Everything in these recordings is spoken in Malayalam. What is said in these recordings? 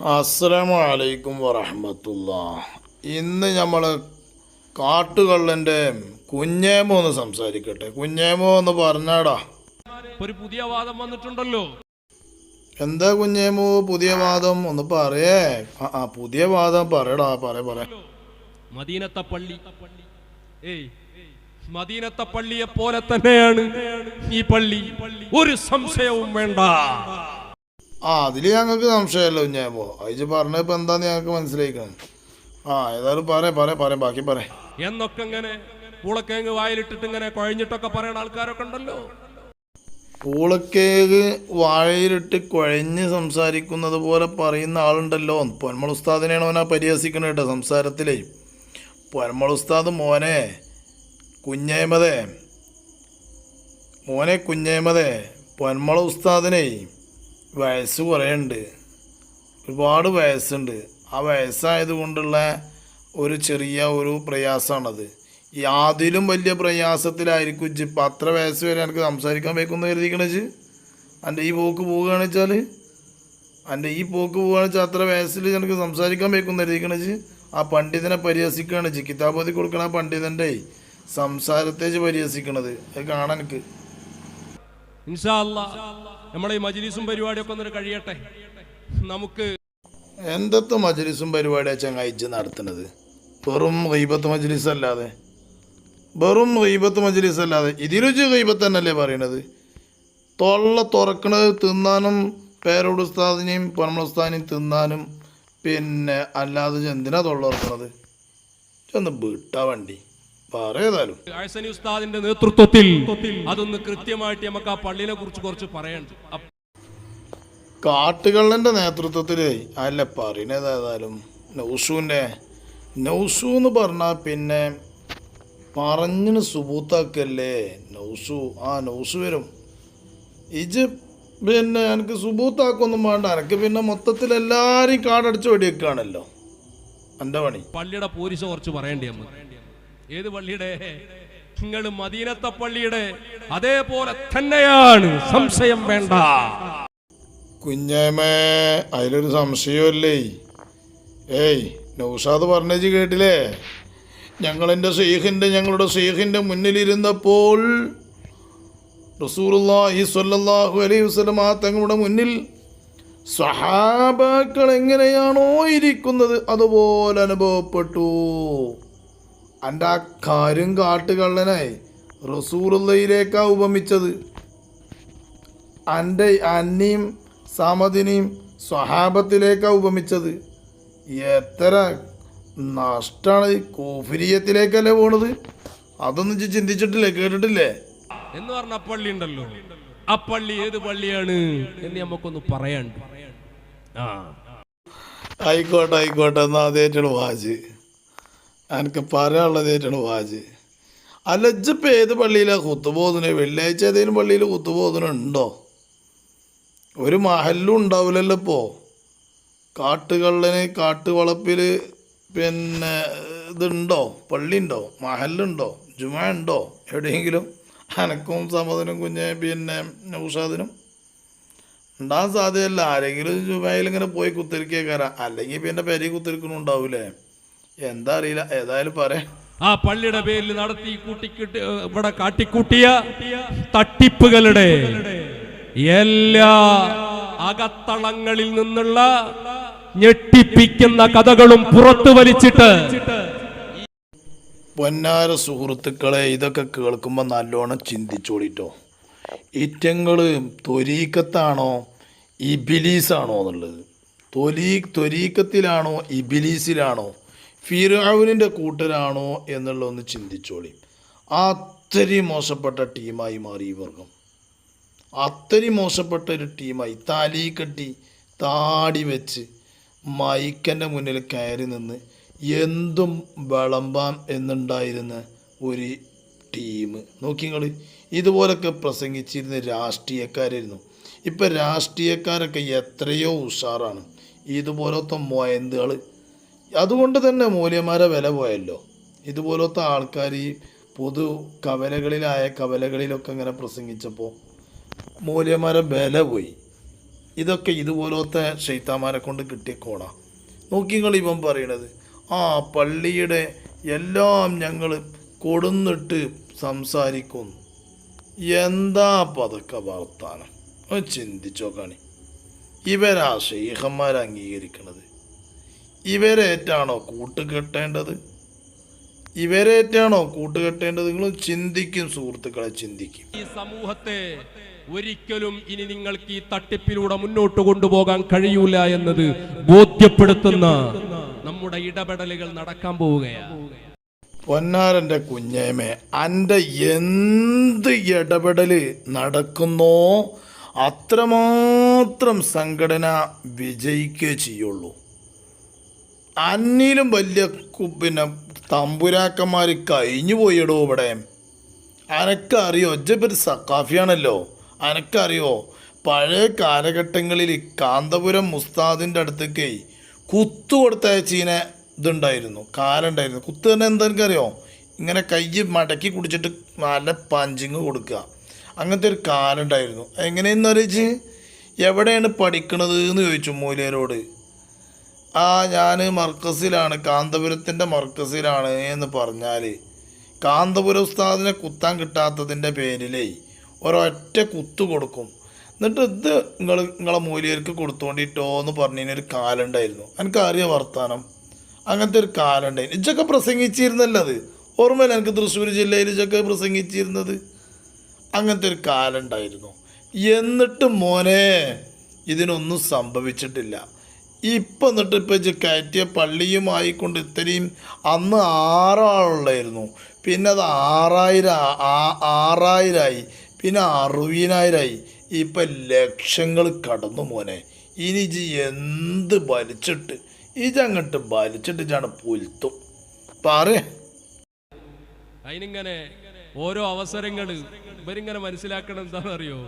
അസ്സലാമു അലൈക്കും വറഹമത്തുള്ള. ഇന്ന് നമ്മൾ കാട്ടുകള്ളന്റെ കുഞ്ഞേമോ എന്ന് സംസാരിക്കട്ടെ. കുഞ്ഞേമോ എന്ന് പറഞ്ഞാടാ. ഒരു പുതിയ വാദം വന്നിട്ടുണ്ടല്ലോ. എന്താ കുഞ്ഞേമോ പുതിയ വാദം? ഒന്ന് പറയേ. ആ ആ പുതിയ വാദം പറയടാ പറ പറ മദീനത്തെ പള്ളി. ഏയ് മദീനത്തെ പള്ളിയെ പോലെ തന്നെയാണ് ഈ പള്ളി. ഒരു സംശയവും വേണ്ട. ആ അതിൽ ഞങ്ങൾക്ക് സംശയമല്ലോ കുഞ്ഞേമോ അയച്ച് പറഞ്ഞപ്പോ എന്താന്ന് ഞങ്ങൾക്ക് മനസ്സിലാക്കണം ആ ഏതായാലും പറയാം പറയാം പറയാം ബാക്കി പറയാം എന്നൊക്കെ ഇങ്ങനെ പൂളക്കേങ്ങ് വായിലിട്ടിട്ട് ഇങ്ങനെ കുഴഞ്ഞിട്ടൊക്കെ പറയുന്ന ആൾക്കാരൊക്കെ ഉണ്ടല്ലോ. പൂളക്കേക്ക് വാഴയിലിട്ട് കുഴഞ്ഞ് സംസാരിക്കുന്നത് പോലെ പറയുന്ന ആളുണ്ടല്ലോ. പൊന്മൾ ഉസ്താദിനെയാണ് അവനാ പരിഹസിക്കണ കേട്ടോ സംസാരത്തിലേ. പൊന്മൾ ഉസ്താദ് മോനെ കുഞ്ഞേമതേ. മോനെ കുഞ്ഞേമതേ. പൊന്മള ഉസ്താദിനെ വയസ്സ് കുറേ ഉണ്ട് ഒരുപാട് വയസ്സുണ്ട്. ആ വയസ്സായത് കൊണ്ടുള്ള ഒരു ചെറിയ ഒരു പ്രയാസമാണത്. ഈ വലിയ പ്രയാസത്തിലായിരിക്കും ഇജ്ജ്. ഇപ്പം അത്ര വയസ്സ് വരെ എനിക്ക് സംസാരിക്കാൻ വയ്ക്കുമെന്ന് കരുതിക്കണച്ച് എന്റെ ഈ പോക്ക് പോവുകയാണെന്ന് വെച്ചാൽ എന്റെ ഈ പോക്ക് പോവുകയാണെന്ന് വെച്ചാൽ അത്ര വയസ്സിൽ എനിക്ക് സംസാരിക്കാൻ വയ്ക്കുമെന്ന് കരുതിക്കണച്ച് ആ പണ്ഡിതനെ പരിഹസിക്കുകയാണ് കിതാബ് കിതാബോധി കൊടുക്കണ ആ പണ്ഡിതന്റെ സംസാരത്തേച്ച് പരിഹസിക്കണത്. അത് കാണാൻ എനിക്ക്. ഇൻഷാ നമ്മളെ ഈ മജ്ലിസും പരിപാടിയൊക്കെ ഒന്ന് കഴിയട്ടെ. നമുക്ക് എന്തത്തെ മജ്ലിസും പരിപാടിയാ ചങ്ങായിച്ച് നടത്തുന്നത്? വെറും റീബത്ത് മജ്ലിസ് അല്ലാതെ വെറും റീബത്ത് മജ്ലിസ് അല്ലാതെ ഇതിലുച്ച് റീബത്ത് തന്നെയല്ലേ പറയണത്? തൊള്ള തുറക്കണത് തിന്നാനും പേരോട് ഉസ്താദിനെയും പൊന്നമ ഉസ്താദിനെയും തിന്നാനും പിന്നെ അല്ലാതെ എന്തിനാ തൊള്ള തുറക്കണത്? ചെന്ന് വിട്ടാ വണ്ടി. പറയേതായാലും ആഴ്സനി ഉസ്താദിന്റെ നേതൃത്വത്തിൽ അതൊന്ന് കൃത്യമായിട്ട് നമുക്ക് ആ പള്ളിനെ കുറിച്ച് കുറച്ച് പറയണ്ട്. കാട്ടുകള്ളന്റെ നേതൃത്വത്തിൽ അല്ല പറയണത് ഏതായാലും നൗഷുവിന്റെ നൗസു എന്ന് പറഞ്ഞാൽ പിന്നെ പറഞ്ഞിന് സുബൂത്താക്കല്ലേ? നൗസു ആ നൗസു വരും. ഇജ് പിന്നെ എനിക്ക് സുബൂത്താക്കൊന്നും വേണ്ട. എനിക്ക് പിന്നെ മൊത്തത്തിൽ എല്ലാവരെയും കാടടിച്ച് വെടിവെക്കുകയാണല്ലോ എന്റെ പണി. പള്ളിയുടെ പോലീസ് കുറച്ച് പറയേണ്ടി അമ്മ ഏത് പള്ളിയുടെ? നിങ്ങൾ മദീനത്തെ പള്ളിയുടെ. അതേപോലെ തന്നെയാണ്. സംശയം വേണ്ട. കുഞ്ഞേമേ അതിലൊരു സംശയമല്ലേ ഏയ് നൗഷാദ് പറഞ്ഞു കേട്ടില്ലേ? ഞങ്ങളെന്റെ സീഹിന്റെ ഞങ്ങളുടെ സീഹിന്റെ മുന്നിലിരുന്നപ്പോൾ സ്വല്ലല്ലാഹു അലൈഹി വസ്ലം ആ തങ്ങളുടെ മുന്നിൽ സഹാബാക്കൾ എങ്ങനെയാണോ ഇരിക്കുന്നത് അതുപോലെ അനുഭവപ്പെട്ടു. എന്റെ ആ കാര്യം കാട്ടുകള്ളനായി റസൂറുള്ളയിലേക്കാ ഉപമിച്ചത്. എന്റെ അന്നിയും സമതിനെയും സ്വഹാബത്തിലേക്കാ ഉപമിച്ചത്. എത്ര നഷ്ടമാണ് കോഫിരിയത്തിലേക്കല്ലേ പോണത്? അതൊന്നും ചിന്തിച്ചിട്ടില്ല? കേട്ടിട്ടില്ലേ? എന്ന് പറഞ്ഞ പള്ളി ഉണ്ടല്ലോ. ആ പള്ളി ഏത് പള്ളിയാണ് എന്ന് നമുക്കൊന്ന് പറയാണ്ട് ആ. ആയിക്കോട്ടെ ആയിക്കോട്ടെ. എന്നാ അതേറ്റാണ് വാജ് എനിക്ക് പറയാനുള്ളതേറ്റാണ് വാജ്. അലജിപ്പ് ഏത് പള്ളിയിലാണ് കുത്തുബോധന? വെള്ളിയാഴ്ച ഏതെങ്കിലും പള്ളിയിൽ കുത്തുബോധന ഉണ്ടോ? ഒരു മഹല്ലും ഉണ്ടാവില്ലല്ലോ ഇപ്പോൾ കാട്ടുകള്ളന് കാട്ടുവളപ്പിൽ പിന്നെ ഇതുണ്ടോ? പള്ളി ഉണ്ടോ മഹല്ലുണ്ടോ? ജുമ ഉണ്ടോ? എവിടെയെങ്കിലും അനക്കും സമതനും കുഞ്ഞെ പിന്നെ നൗഷാദിനും ഉണ്ടാകാൻ സാധ്യതയല്ല. ആരെങ്കിലും ജുമയിൽ ഇങ്ങനെ പോയി കുത്തിരിക്കേക്കാരാ. അല്ലെങ്കിൽ പിന്നെ പെരി കുത്തിരിക്കണുണ്ടാവൂലേ? എന്താ അറിയില്ല ഏതായാലും പറയാം ആ പള്ളിയുടെ പേരിൽ നടത്തി കൂട്ടിക്കിട്ട് ഇവിടെ കാട്ടിക്കൂട്ടിയ തട്ടിപ്പുകളുടെ എല്ലാ അകത്തളങ്ങളിൽ നിന്നുള്ള ഞെട്ടിപ്പിക്കുന്ന കഥകളും പുറത്തു വലിച്ചിട്ട് പൊന്നാര സുഹൃത്തുക്കളെ ഇതൊക്കെ കേൾക്കുമ്പോൾ നല്ലോണം ചിന്തിച്ചോളിട്ടോ. ഇറ്റങ്ങൾ തൊരീക്കത്താണോ ഇബിലീസാണോ എന്നുള്ളത്. തൊലീ തൊരീക്കത്തിലാണോ ഇബിലീസിലാണോ ഫിറാവിനിന്റെ കൂട്ടരാണോ എന്നുള്ള ഒന്ന് ചിന്തിച്ചോളി. അത്രയും മോശപ്പെട്ട ടീമായി മാറി വർഗം. അത്രയും മോശപ്പെട്ട ഒരു ടീമായി തലി കെട്ടി താടി വെച്ച് മൈക്കന്റെ മുന്നിൽ കയറി നിന്ന് എന്തും വിളമ്പാം എന്നുണ്ടായിരുന്ന ഒരു ടീം. നോക്കി നിങ്ങൾ ഇതുപോലൊക്കെ പ്രസംഗിച്ചിരുന്ന രാഷ്ട്രീയക്കാരായിരുന്നു. ഇപ്പം രാഷ്ട്രീയക്കാരൊക്കെ എത്രയോ ഉഷാറാണ്. ഇതുപോലത്തെ മൊയന്തുകൾ അതുകൊണ്ട് തന്നെ മൂല്യന്മാരെ വില പോയല്ലോ. ഇതുപോലത്തെ ആൾക്കാർ ഈ പൊതു കവലകളിലായ കവലകളിലൊക്കെ ഇങ്ങനെ പ്രസംഗിച്ചപ്പോൾ മൂല്യന്മാരെ വില പോയി. ഇതൊക്കെ ഇതുപോലത്തെ ഷെയ്ത്താമാരെ കൊണ്ട് കിട്ടിയ നോക്കി നോക്കിങ്ങൾ ഇവൻ പറയണത്. ആ പള്ളിയുടെ എല്ലാം ഞങ്ങൾ കൊടുന്നിട്ട് സംസാരിക്കുന്നു. എന്താ പതൊക്കെ വർത്താനം? ഒന്ന് ചിന്തിച്ചോ കാണി ഇവരാ ഷെയ്ഖന്മാർ അംഗീകരിക്കണത്. ഇവരേറ്റാണോ കൂട്ടുകെട്ടേണ്ടത്? ഇവരേറ്റാണോ കൂട്ടുകെട്ടേണ്ടത്? നിങ്ങൾ ചിന്തിക്കും സുഹൃത്തുക്കളെ ചിന്തിക്കും. ഈ സമൂഹത്തെ ഒരിക്കലും ഇനി നിങ്ങൾക്ക് ഈ തട്ടിപ്പിലൂടെ മുന്നോട്ട് കൊണ്ടുപോകാൻ കഴിയൂല എന്നത് ബോധ്യപ്പെടുത്തുന്ന നമ്മുടെ ഇടപെടലുകൾ നടക്കാൻ പോവുകയാണ്. പൊന്നാരന്റെ കുഞ്ഞേമേ എന്റെ എന്ത് ഇടപെടൽ നടക്കുന്നോ അത്രമാത്രം സംഘടന വിജയിക്കുകയേ ചെയ്യുള്ളൂ. അന്നിലും വലിയ പിന്നെ തമ്പുരാക്കന്മാർ കഴിഞ്ഞു പോയിടോ ഇവിടെ. അനക്കറിയോ ഒജ്ജപ്പൊരു സക്കാഫിയാണല്ലോ അനക്കറിയോ പഴയ കാലഘട്ടങ്ങളിൽ കാന്തപുരം മുസ്താദിന്റെ അടുത്തേക്ക് കുത്തു കൊടുത്ത ചീനെ ഇതുണ്ടായിരുന്നു കാലുണ്ടായിരുന്നു. കുത്തു തന്നെ എന്തെങ്കിലും അറിയോ ഇങ്ങനെ കൈ മടക്കി കുടിച്ചിട്ട് നല്ല പഞ്ചിങ് കൊടുക്കുക. അങ്ങനത്തെ ഒരു കാലുണ്ടായിരുന്നു. എങ്ങനെയെന്ന് അറിയിച്ച്? എവിടെയാണ് പഠിക്കണത് എന്ന് ചോദിച്ചു മൂലയരോട് ആ ഞാൻ മർക്കസിലാണ് കാന്തപുരത്തിന്റെ മർക്കസിലാണ് എന്ന് പറഞ്ഞാൽ കാന്തപുര ഉസ്താദിനെ കുത്താൻ കിട്ടാത്തതിന്റെ പേരിലേ ഒരൊറ്റ കുത്തു കൊടുക്കും. എന്നിട്ട് ഇത് നിങ്ങൾ നിങ്ങളെ മൂലിയർക്ക് കൊടുത്തോണ്ടിട്ടോ എന്ന് പറഞ്ഞതിനൊരു കാലുണ്ടായിരുന്നു. എനിക്കറിയ വർത്താനം? അങ്ങനത്തെ ഒരു കാലുണ്ടായിരുന്നു. ഇജൊക്കെ പ്രസംഗിച്ചിരുന്നല്ലോ അത്? ഓർമ്മയില്ല എനിക്ക് തൃശ്ശൂർ ജില്ലയിൽ ഇജൊക്കെ പ്രസംഗിച്ചിരുന്നത്? അങ്ങനത്തെ ഒരു കാലുണ്ടായിരുന്നു. എന്നിട്ട് മോനെ ഇതിനൊന്നും സംഭവിച്ചിട്ടില്ല. ഇപ്പം എന്നിട്ട് ഇപ്പം ഇച്ച് കയറ്റിയ പള്ളിയുമായി കൊണ്ട് ഇത്രയും അന്ന് ആറാളുള്ളായിരുന്നു പിന്നെ അത് ആറായിരം ആറായിരമായി പിന്നെ അറുപതിനായിരമായി ഇപ്പം ലക്ഷങ്ങൾ കടന്നു മോനെ. ഇനി ഇജ് എന്ത് വലിച്ചിട്ട്? ഇജങ്ങട്ട് വലിച്ചിട്ട് ഇജാണ് പുൽത്തും പറയേ. അതിനിങ്ങനെ ഓരോ അവസരങ്ങൾ ഇവരിങ്ങനെ മനസ്സിലാക്കണം എന്താണെന്നറിയോ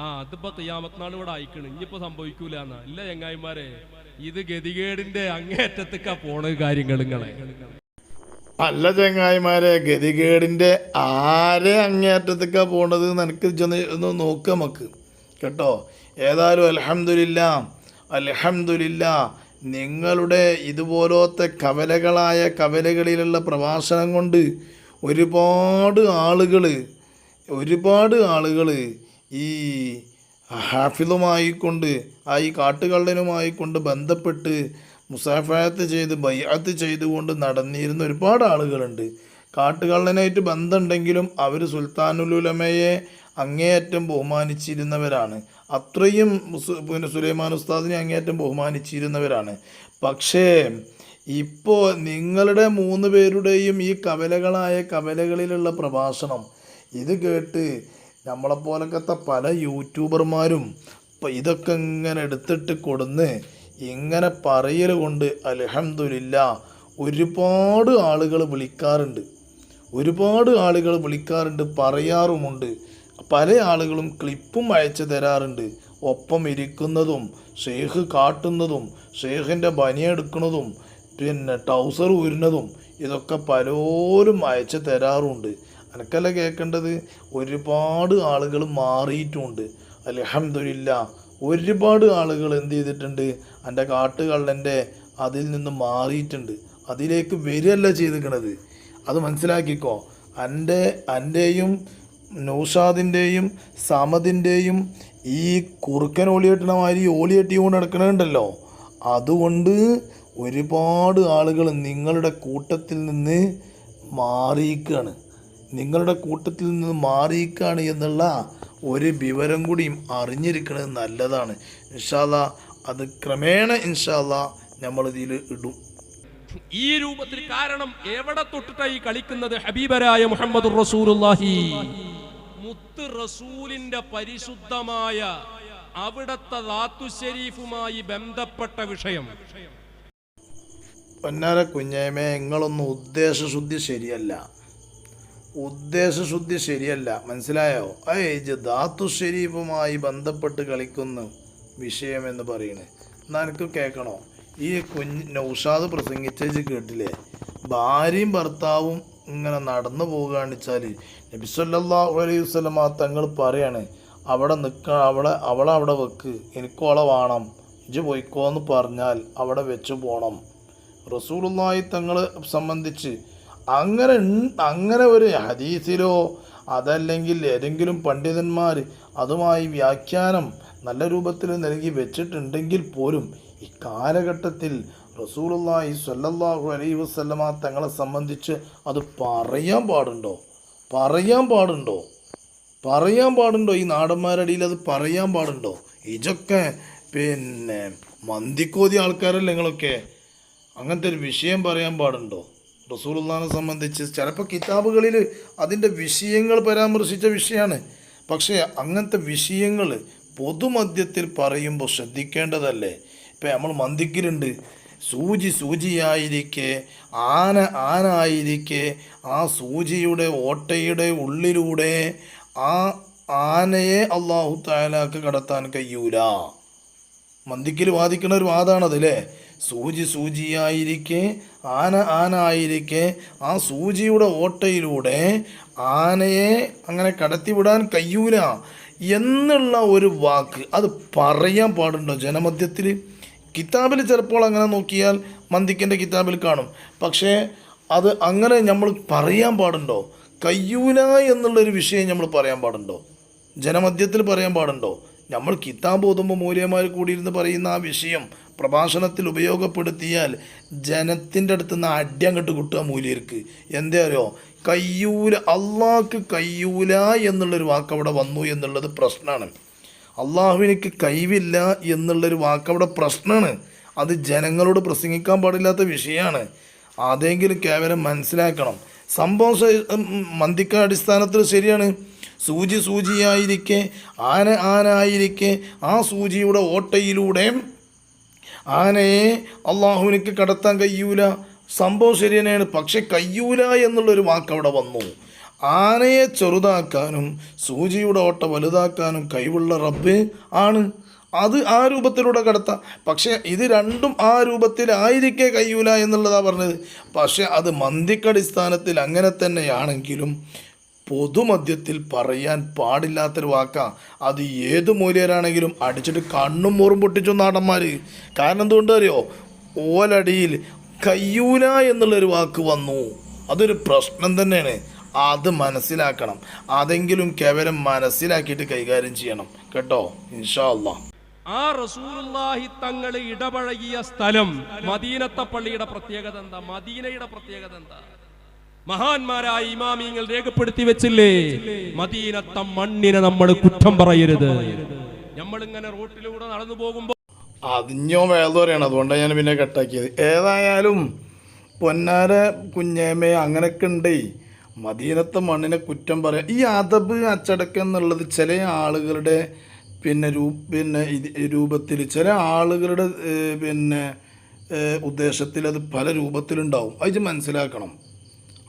ആ അതിപ്പോ തയ്യാമത്നാൾ ഇവിടെ അയക്കണ് ഇനിയിപ്പോ സംഭവിക്കൂല എന്നാ ഇല്ല ചങ്ങായിമാരെ. ഇത് ഗതികേടിന്റെ അങ്ങേറ്റത്തേക്കാ പോണ കാര്യങ്ങൾ നിങ്ങളെ. അല്ല ചങ്ങായിമാരെ ഗതികേടിന്റെ ആരെ അങ്ങേറ്റത്തേക്ക പോണത് നിനക്ക് ഒന്ന് നോക്ക് നമുക്ക് കേട്ടോ? ഏതായാലും അലഹമില്ല അലഹമില്ല നിങ്ങളുടെ ഇതുപോലത്തെ കവലകളായ കവലകളിലുള്ള പ്രഭാഷണം കൊണ്ട് ഒരുപാട് ആളുകൾ ഒരുപാട് ആളുകൾ ഈ ഹാഫിളുമായി കൊണ്ട് ആ ഈ കാട്ടുകള്ളനുമായി കൊണ്ട് ബന്ധപ്പെട്ട് മുസാഫായത്ത് ചെയ്ത് ബയ്യാത്ത് ചെയ്തുകൊണ്ട് നടന്നിരുന്ന ഒരുപാട് ആളുകളുണ്ട്. കാട്ടുകള്ളനായിട്ട് ബന്ധമുണ്ടെങ്കിലും അവർ സുൽത്താനുലുലമയെ അങ്ങേയറ്റം ബഹുമാനിച്ചിരുന്നവരാണ്. അത്രയും പിന്നെ സുലൈമാൻ ഉസ്താദിനെ അങ്ങേയറ്റം ബഹുമാനിച്ചിരുന്നവരാണ്. പക്ഷേ ഇപ്പോൾ നിങ്ങളുടെ മൂന്ന് പേരുടെയും ഈ കവലകളായ കവലകളിലുള്ള പ്രഭാഷണം ഇത് കേട്ട് നമ്മളെപ്പോലൊക്കത്തെ പല യൂട്യൂബർമാരും ഇപ്പം ഇതൊക്കെ ഇങ്ങനെ എടുത്തിട്ട് കൊടുന്ന് ഇങ്ങനെ പറയൽ കൊണ്ട് അലഹമില്ല ഒരുപാട് ആളുകൾ വിളിക്കാറുണ്ട്. ഒരുപാട് ആളുകൾ വിളിക്കാറുണ്ട് പറയാറുമുണ്ട്. പല ആളുകളും ക്ലിപ്പും അയച്ചു തരാറുണ്ട്. ഒപ്പം ഇരിക്കുന്നതും ഷെയ്ഖ് കാട്ടുന്നതും ഷെയ്ഖിന്റെ ബനിയെടുക്കുന്നതും പിന്നെ ടൗസർ ഊരുന്നതും ഇതൊക്കെ പലരും അയച്ചു തരാറുണ്ട്. എനിക്കല്ല കേൾക്കേണ്ടത് ഒരുപാട് ആളുകൾ മാറിയിട്ടുമുണ്ട് അലഹമില്ല ഒരുപാട് ആളുകൾ എന്ത് ചെയ്തിട്ടുണ്ട്? എന്റെ കാട്ടുകള്ളന്റെ അതിൽ നിന്ന് മാറിയിട്ടുണ്ട്. അതിലേക്ക് വരികയല്ല ചെയ്തിരിക്കണത്. അത് മനസ്സിലാക്കിക്കോ. എന്റെ എന്റെയും നൗഷാദിന്റെയും സമതിന്റെയും ഈ കുറുക്കൻ ഓളിയെട്ടണ മാതിരി ഓളിയെട്ടി കൊണ്ട് നടക്കണുണ്ടല്ലോ അതുകൊണ്ട് ഒരുപാട് ആളുകൾ നിങ്ങളുടെ കൂട്ടത്തിൽ നിന്ന് മാറിയിക്കാണ് നിങ്ങളുടെ കൂട്ടത്തിൽ നിന്ന് മാറിയിക്കാണ് എന്നുള്ള ഒരു വിവരം കൂടിയും അറിഞ്ഞിരിക്കുന്നത് നല്ലതാണ്. ഇൻഷാല്ല അത് ക്രമേണ ഇൻഷാല്ല നമ്മളിതിൽ ഇടും. ഈ രൂപത്തിൽ കാരണം എവിടെ തൊട്ടിട്ടായി കളിക്കുന്നത്? ഹബീബരായ മുഹമ്മദ് മുത്ത് റസൂലിന്റെ പരിശുദ്ധമായ അവിടത്തെ ധാത്തു ഷെരീഫുമായി ബന്ധപ്പെട്ട വിഷയം. പൊന്നാര കുഞ്ഞേമേ നിങ്ങളൊന്നും ഉദ്ദേശശുദ്ധി ശരിയല്ല. ഉദ്ദേശശുദ്ധി ശരിയല്ല. മനസ്സിലായോ? ഏജ് ധാത്തു ശരീഫുമായി ബന്ധപ്പെട്ട് കളിക്കുന്ന വിഷയമെന്ന് പറയണേ. നിനക്ക് കേൾക്കണോ ഈ കുഞ്ഞ് നൗഷാദ് പ്രസംഗിച്ചേച്ച് കേട്ടില്ലേ? ഭാര്യയും ഭർത്താവും ഇങ്ങനെ നടന്നു പോകുകയാണെന്ന് വെച്ചാൽ നബിസ്വല്ലാ അലൈഹി വസ്ലമ തങ്ങൾ പറയാണ് അവിടെ നിൽക്ക അവിടെ അവളെ അവിടെ വെക്ക്. എനിക്കോളെ വേണം. ഇജ് പോയിക്കോ എന്ന് പറഞ്ഞാൽ അവിടെ വെച്ച് പോകണം റസൂലുള്ളാഹി തങ്ങൾ സംബന്ധിച്ച് അങ്ങനെ അങ്ങനെ ഒരു ഹദീസിലോ അതല്ലെങ്കിൽ ഏതെങ്കിലും പണ്ഡിതന്മാർ അതുമായി വ്യാഖ്യാനം നല്ല രൂപത്തിൽ നൽകി വെച്ചിട്ടുണ്ടെങ്കിൽ പോലും ഈ കാലഘട്ടത്തിൽ റസൂലുള്ളാഹി സ്വല്ലല്ലാഹു അലൈഹി വസല്ലമ തങ്ങളെ സംബന്ധിച്ച് അത് പറയാൻ പാടുണ്ടോ? പറയാൻ പാടുണ്ടോ? പറയാൻ പാടുണ്ടോ? ഈ നാടന്മാരടിയിൽ അത് പറയാൻ പാടുണ്ടോ? ഇതൊക്കെ പിന്നെ മന്തിക്കോതി ആൾക്കാരല്ലേ നിങ്ങളൊക്കെ? അങ്ങനത്തെ ഒരു വിഷയം പറയാൻ പാടുണ്ടോ? റസൂലുള്ളാഹിനെ സംബന്ധിച്ച് ചിലപ്പോൾ കിതാബുകളിൽ അതിന്റെ വിഷയങ്ങൾ പരാമർശിച്ച വിഷയമാണ് പക്ഷേ അങ്ങനത്തെ വിഷയങ്ങൾ പൊതുമധ്യത്തിൽ പറയുമ്പോൾ ശ്രദ്ധിക്കേണ്ടതല്ലേ? ഇപ്പം നമ്മൾ മന്ദിക്കിലുണ്ട് സൂചി സൂചിയായിരിക്കെ ആന ആനായിരിക്കെ ആ സൂചിയുടെ ഓട്ടയുടെ ഉള്ളിലൂടെ ആ ആനയെ അള്ളാഹു താലാക്ക് കടത്താൻ കഴിയൂല. മന്ദിക്കിൽ വാദിക്കുന്ന ഒരു വാദമാണത് സൂചി സൂചിയായിരിക്കെ ആന ആനായിരിക്കെ ആ സൂചിയുടെ ഓട്ടയിലൂടെ ആനയെ അങ്ങനെ കടത്തിവിടാൻ കഴിയൂല എന്നുള്ള ഒരു വാക്ക് അത് പറയാൻ പാടുണ്ടോ ജനമധ്യത്തിൽ കിതാബിൽ ചിലപ്പോൾ അങ്ങനെ നോക്കിയാൽ മന്ദിക്കന്റെ കിതാബിൽ കാണും. പക്ഷേ അത് അങ്ങനെ നമ്മൾ പറയാൻ പാടുണ്ടോ? കയ്യൂല എന്നുള്ളൊരു വിഷയം നമ്മൾ പറയാൻ പാടുണ്ടോ? ജനമധ്യത്തിൽ പറയാൻ പാടുണ്ടോ? നമ്മൾ കിതാബ് ഓതുമ്പോൾ മൂല്യമാർ കൂടിയിരുന്ന് പറയുന്ന ആ വിഷയം പ്രഭാഷണത്തിൽ ഉപയോഗപ്പെടുത്തിയാൽ ജനത്തിന്റെ അടുത്ത് നിന്ന് അടി കിട്ടുക മൂല്യർക്ക്. എന്താ അറിയോ കയ്യൂല അള്ളാഹ്ക്ക് കയ്യൂല എന്നുള്ളൊരു വാക്ക് അവിടെ വന്നു എന്നുള്ളത് പ്രശ്നമാണ്. അള്ളാഹുവിനിക്ക് കഴിവില്ല എന്നുള്ളൊരു വാക്ക് അവിടെ പ്രശ്നമാണ്. അത് ജനങ്ങളോട് പ്രസംഗിക്കാൻ പാടില്ലാത്ത വിഷയമാണ്. അതെങ്കിലും കേവലം മനസ്സിലാക്കണം. സംഭവം മന്തിക്ക അടിസ്ഥാനത്തിൽ ശരിയാണ്. സൂചി സൂചിയായിരിക്കെ ആന ആനായിരിക്കെ ആ സൂചിയുടെ ഓട്ടയിലൂടെ ആനയെ അള്ളാഹുവിനിക്ക് കടത്താൻ കഴിയൂല. സംഭവം ശരി പക്ഷെ കയ്യൂല എന്നുള്ളൊരു വാക്ക് അവിടെ വന്നു. ആനയെ ചെറുതാക്കാനും സൂചിയുടെ ഓട്ട വലുതാക്കാനും കഴിവുള്ള റബ്ബ് ആണ്. അത് ആ രൂപത്തിലൂടെ കടത്താം. പക്ഷെ ഇത് രണ്ടും ആ രൂപത്തിലായിരിക്കേ കയ്യൂല എന്നുള്ളതാണ് പറഞ്ഞത്. പക്ഷെ അത് മന്തിക്കടിസ്ഥാനത്തിൽ അങ്ങനെ തന്നെയാണെങ്കിലും പൊതുമധ്യത്തിൽ പറയാൻ പാടില്ലാത്തൊരു വാക്കാ. അത് ഏത് മൂല്യരാണെങ്കിലും അടിച്ചിട്ട് കണ്ണും മോറും പൊട്ടിച്ചു നാടന്മാർ കാരണം എന്തുകൊണ്ട് അറിയോ? ഓലടിയിൽ കയ്യൂല എന്നുള്ളൊരു വാക്ക് വന്നു. അതൊരു പ്രശ്നം തന്നെയാണ്. അത് മനസ്സിലാക്കണം. അതെങ്കിലും കേവലം മനസ്സിലാക്കിയിട്ട് കൈകാര്യം ചെയ്യണം. കേട്ടോ? ഇൻഷാ ആ റസൂലുള്ളാഹി തങ്ങൾ ഇടപഴകിയ സ്ഥലം മദീനത്തെ പള്ളിയുടെ പ്രത്യേകത എന്താ? മദീനയുടെ പ്രത്യേകത എന്താ? മഹാന്മാരായ ഇമാമിങ്ങൾ രേഖപ്പെടുത്തി വെച്ചില്ലേ? മദീനത്ത മണ്ണിനെ നമ്മൾ കുറ്റം പറയരുത്. നമ്മൾ ഇങ്ങനെ റോട്ടിലൂടെ നടന്നു പോകുമ്പോൾ അതിഞ്ഞോ വേദോരെയാണ് അതുകൊണ്ടാണ് ഞാൻ പിന്നെ കട്ടാക്കിയത്. ഏതായാലും പൊന്നാര കുഞ്ഞേമേ അങ്ങനെയൊക്കെ ഉണ്ടേ. മദീനത്തെ മണ്ണിനെ കുറ്റം പറയാം. ഈ അതബ് അച്ചടക്കം എന്നുള്ളത് ചില ആളുകളുടെ പിന്നെ രൂ പിന്നെ രൂപത്തിൽ ചില ആളുകളുടെ പിന്നെ ഉദ്ദേശത്തിൽ അത് പല രൂപത്തിലുണ്ടാവും. അത് മനസ്സിലാക്കണം.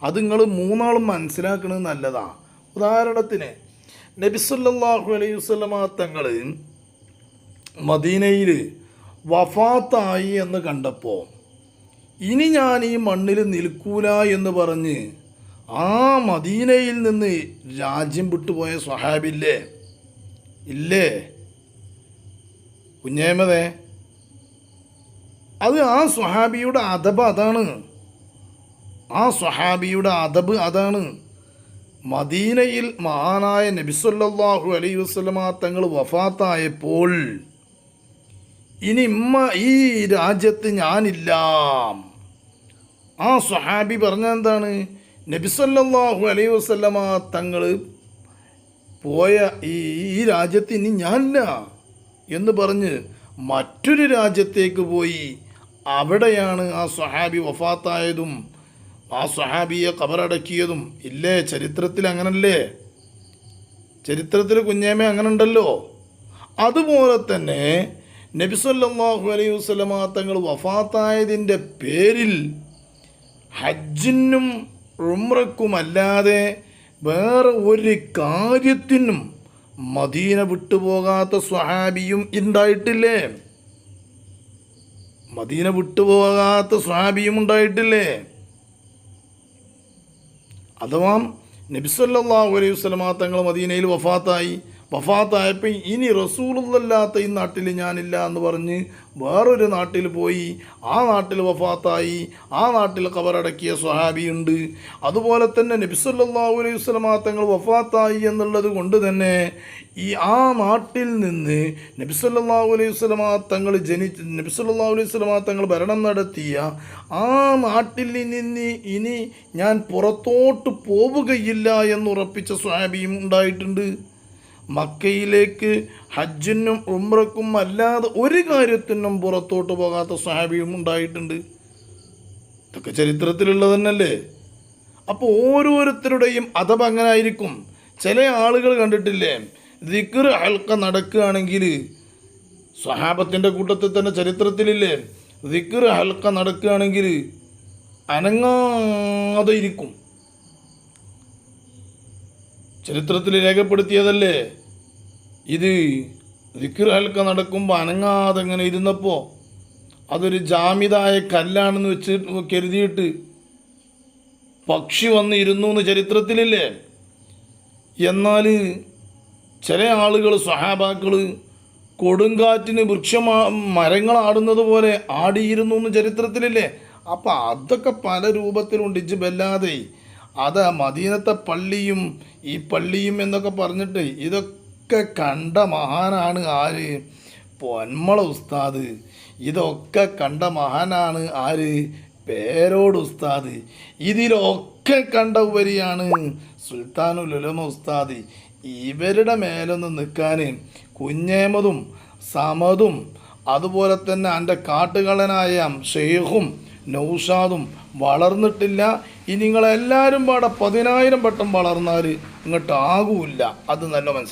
അത് നിങ്ങൾ മൂന്നാളും മനസ്സിലാക്കുന്നത് നല്ലതാണ് ഉദാഹരണത്തിന് നബിസല്ലാഹു അലൈഹി വസല്ലമ തങ്ങൾ മദീനയിൽ വഫാത്തായി എന്ന് കണ്ടപ്പോൾ ഇനി ഞാൻ ഈ മണ്ണിൽ നിൽക്കൂല എന്ന് പറഞ്ഞ് ആ മദീനയിൽ നിന്ന് രാജ്യം വിട്ടുപോയ സ്വഹാബില്ലേ? ഇല്ലേ? കുഞ്ഞേമതേ. അത് ആ സ്വഹാബിയുടെ അഥബ അതാണ്. ആ സ്വഹാബിയുടെ അതബ് അതാണ്. മദീനയിൽ മഹാനായ നബിസ്വല്ലാഹു അലൈ വസ്ലമ തങ്ങൾ വഫാത്തായപ്പോൾ ഇനി ഇമ്മ ഈ രാജ്യത്ത് ഞാനില്ല. ആ സ്വഹാബി പറഞ്ഞ എന്താണ്? നബിസ്വല്ലാഹു അലൈ വസ്ലമ തങ്ങൾ പോയ ഈ ഈ രാജ്യത്ത് ഇനി ഞാനില്ല എന്ന് പറഞ്ഞ് മറ്റൊരു രാജ്യത്തേക്ക് പോയി. അവിടെയാണ് ആ സ്വഹാബി വഫാത്തായതും ആ സ്വഹാബിയെ കബറടക്കിയതും ഇല്ലേ ചരിത്രത്തിൽ അങ്ങനല്ലേ ചരിത്രത്തിൽ കുഞ്ഞേമ അങ്ങനെ ഉണ്ടല്ലോ അതുപോലെ തന്നെ നബിസല്ലാഹു അലൈഹി വസ്ലമ തങ്ങൾ വഫാത്തായതിന്റെ പേരിൽ ഹജ്ജിനും ഉമ്രക്കുമല്ലാതെ വേറെ ഒരു കാര്യത്തിനും മദീന വിട്ടുപോകാത്ത സ്വഹാബിയും ഉണ്ടായിട്ടില്ലേ മദീന വിട്ടുപോകാത്ത സ്വഹാബിയും ഉണ്ടായിട്ടില്ലേ? അഥവാ നബിസല്ലാ അലൈഹി വസ്ലമ തങ്ങൾ മദീനയിൽ വഫാത്തായി. വഫാത്തായപ്പോൾ ഇനി റസൂലല്ലാത്ത ഈ നാട്ടിൽ ഞാനില്ല എന്ന് പറഞ്ഞ് വേറൊരു നാട്ടിൽ പോയി. ആ നാട്ടിൽ വഫാത്തായി. ആ നാട്ടിൽ കബറടക്കിയ സ്വഹാബിയുണ്ട്. അതുപോലെ തന്നെ നബിസല്ലാഹു അലൈഹി വസ്ലമാ വഫാത്തായി എന്നുള്ളത് കൊണ്ട് തന്നെ ഈ ആ നാട്ടിൽ നിന്ന് നബിസല്ലാഹു അലൈഹി വസ്ലമാ ജനിച്ച് നബിസല്ലാഹു അലൈഹി വസ്ലമാ ഭരണം നടത്തിയ ആ നാട്ടിൽ നിന്ന് ഇനി ഞാൻ പുറത്തോട്ട് പോവുകയില്ല എന്നുറപ്പിച്ച സ്വഹാബിയും ഉണ്ടായിട്ടുണ്ട്. മക്കയിലേക്ക് ഹജ്ജിനും ഉമ്രക്കും അല്ലാതെ ഒരു കാര്യത്തിനും പുറത്തോട്ട് പോകാത്ത സഹാബിയും ഉണ്ടായിട്ടുണ്ട്. ഇതൊക്കെ ചരിത്രത്തിലുള്ളത് തന്നെയല്ലേ അപ്പോൾ ഓരോരുത്തരുടെയും അതപ് അങ്ങനെ ആയിരിക്കും ചില ആളുകൾ കണ്ടിട്ടില്ലേ? ദിക്കർ അൽക്ക നടക്കുകയാണെങ്കിൽ സ്വഹാബത്തിന്റെ കൂട്ടത്തിൽ തന്നെ ചരിത്രത്തിലില്ലേ? ദിക്കർ ഹൽക്ക നടക്കുകയാണെങ്കിൽ അനങ്ങാതെ ഇരിക്കും ചരിത്രത്തിൽ രേഖപ്പെടുത്തിയതല്ലേ? ഇത് ദിക്ർ ഹൽക്ക നടക്കുമ്പോൾ അനങ്ങാതെ ഇങ്ങനെ ഇരുന്നപ്പോൾ അതൊരു ജാമിതായ കല്ലാണെന്ന് വെച്ച് കരുതിയിട്ട് പക്ഷി വന്ന് ഇരുന്നു എന്ന് ചരിത്രത്തിലില്ലേ? എന്നാൽ ചില ആളുകൾ സ്വഹാബാക്കൾ കൊടുങ്കാറ്റിന് വൃക്ഷമാ മരങ്ങളാടുന്നത് പോലെ ആടിയിരുന്നു എന്ന് ചരിത്രത്തിലില്ലേ? അപ്പം അതൊക്കെ പല രൂപത്തിലുണ്ട് ഇജ്ജ് അത് മദീനത്തെ പള്ളിയും ഈ പള്ളിയും എന്നൊക്കെ പറഞ്ഞിട്ട് ഇതൊക്കെ കണ്ട മഹാനാണ് ആര്? പൊന്മള ഉസ്താദ്. ഇതൊക്കെ കണ്ട മഹാനാണ് ആര്? പേരോട് ഉസ്താദ്. ഇതിലൊക്കെ കണ്ട ഉപരിയാണ് സുൽത്താനുൽ ഉലമ ഉസ്താദ്. ഇവരുടെ മേലൊന്ന് നിൽക്കാൻ കുഞ്ഞേമതും സമതും അതുപോലെ തന്നെ എന്റെ കാട്ടുകളനായ ഷെയ്ഖും നൗഷാദും വളർന്നിട്ടില്ല. ഇനി നിങ്ങളെല്ലാവരും പാടെ പതിനായിരം വട്ടം വളർന്നാൽ ഇങ്ങോട്ട് ആകൂല അത് നല്ല മനസ്സിലായി.